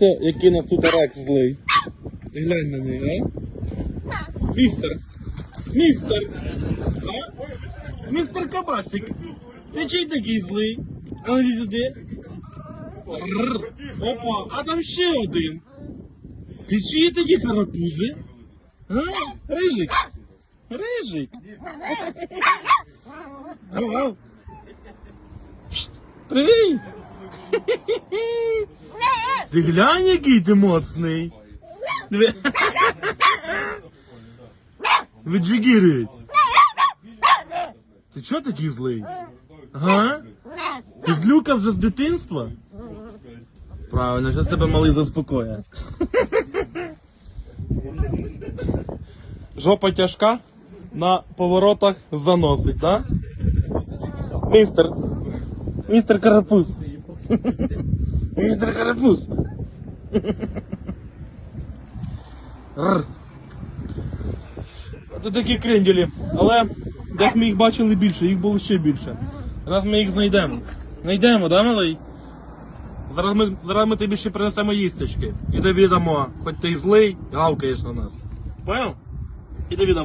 Який нас тут рекс злий. Глянь на неї, а? Містер! Містер! А? Містер Кабасик! Ти чий такий злий? А ну сюди. Опа, а там ще один. Ти чиї такі карапузи? А? Рижик! Рижик! Ау, ау. Привіт! Ти глянь, який ти моцний. Диви. Віджигірують. Ти чого такий злий? Ага? Ти злюка вже з дитинства? Правильно, зараз тебе малий заспокоює. Жопа тяжка, на поворотах заносить, да? Містер. Містер Карапуз. Містер Карапуз. Це такі кренделі. Але десь ми їх бачили більше, їх було ще більше. Зараз ми їх знайдемо. Знайдемо, да, малий? Зараз ми, зараз ми тобі ще принесемо їсточки. І тобі дамо. Хоч ти злий, гавкаєш на нас. Понял? І тобі.